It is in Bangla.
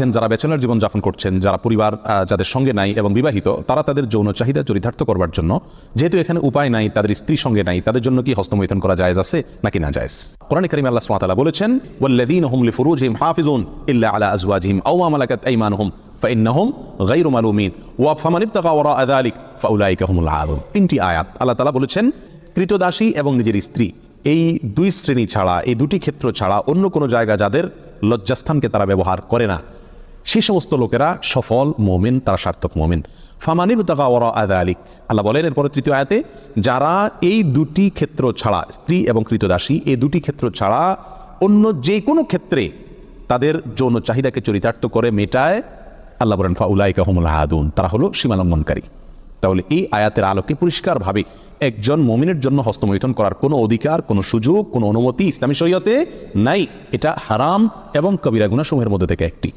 আছেন, যারা ব্যাচেলার জীবন যাপন করছেন, যারা পরিবার যাদের সঙ্গে নাই এবং বিবাহিত, তারা তাদের যৌন চাহিদা চরিতার্থ করবার জন্য। যেহেতু এখানে উপায় নাই, তাদের স্ত্রী সঙ্গে নাই, তাদের জন্য কি হস্তমৈথন করা জায়েজ আছে নাকি না জায়েজ? কোরআন করিম আল্লাহ তাআলা বলেছেন, ওয়াল্লাযীনা হুম ইল্লা আলা আজওয়াজিহিম আও মা মালাকাত আইমানুহুম ফাইন্নাহুম মালুমিন ওয়া ফামান ওয়ারা যালিক ফাউলাইকা হুমুল আদুন তিনটি আয়াত আল্লাহ তাআলা বলেছেন, কৃতদাসী এবং নিজের স্ত্রী, এই দুই শ্রেণি ছাড়া, এই দুটি ক্ষেত্র ছাড়া অন্য কোনো জায়গা যাদের লজ্জাস্থানকে তারা ব্যবহার করে না। সেই সমস্ত লোকেরা সফল মোমেন, তারা সার্থক মোমেন। ফামানিব তাকা ওরা আদা আলিক আল্লাহ বলেন, এরপরে তৃতীয় আয়াতে, যারা এই দুটি ক্ষেত্র ছাড়া, স্ত্রী এবং কৃতদাসী, এই দুটি ক্ষেত্র ছাড়া অন্য যে কোনো ক্ষেত্রে তাদের যৌন চাহিদাকে চরিতার্থ করে মেটায়, আল্লাহ বলেন, ফাউলাইকা হুমুল হাদুন। তারা হলো সীমালঙ্ঘনকারী। তাহলে এই আয়াতের আলোকে পরিষ্কারভাবে একজন মমিনের জন্য হস্তমৈথন করার কোনো অধিকার, কোনো সুযোগ, কোনো অনুমতি ইসলামী শরীয়তে নাই। এটা হারাম এবং কবিরা গুণাসমূহের মধ্যে থেকে একটি।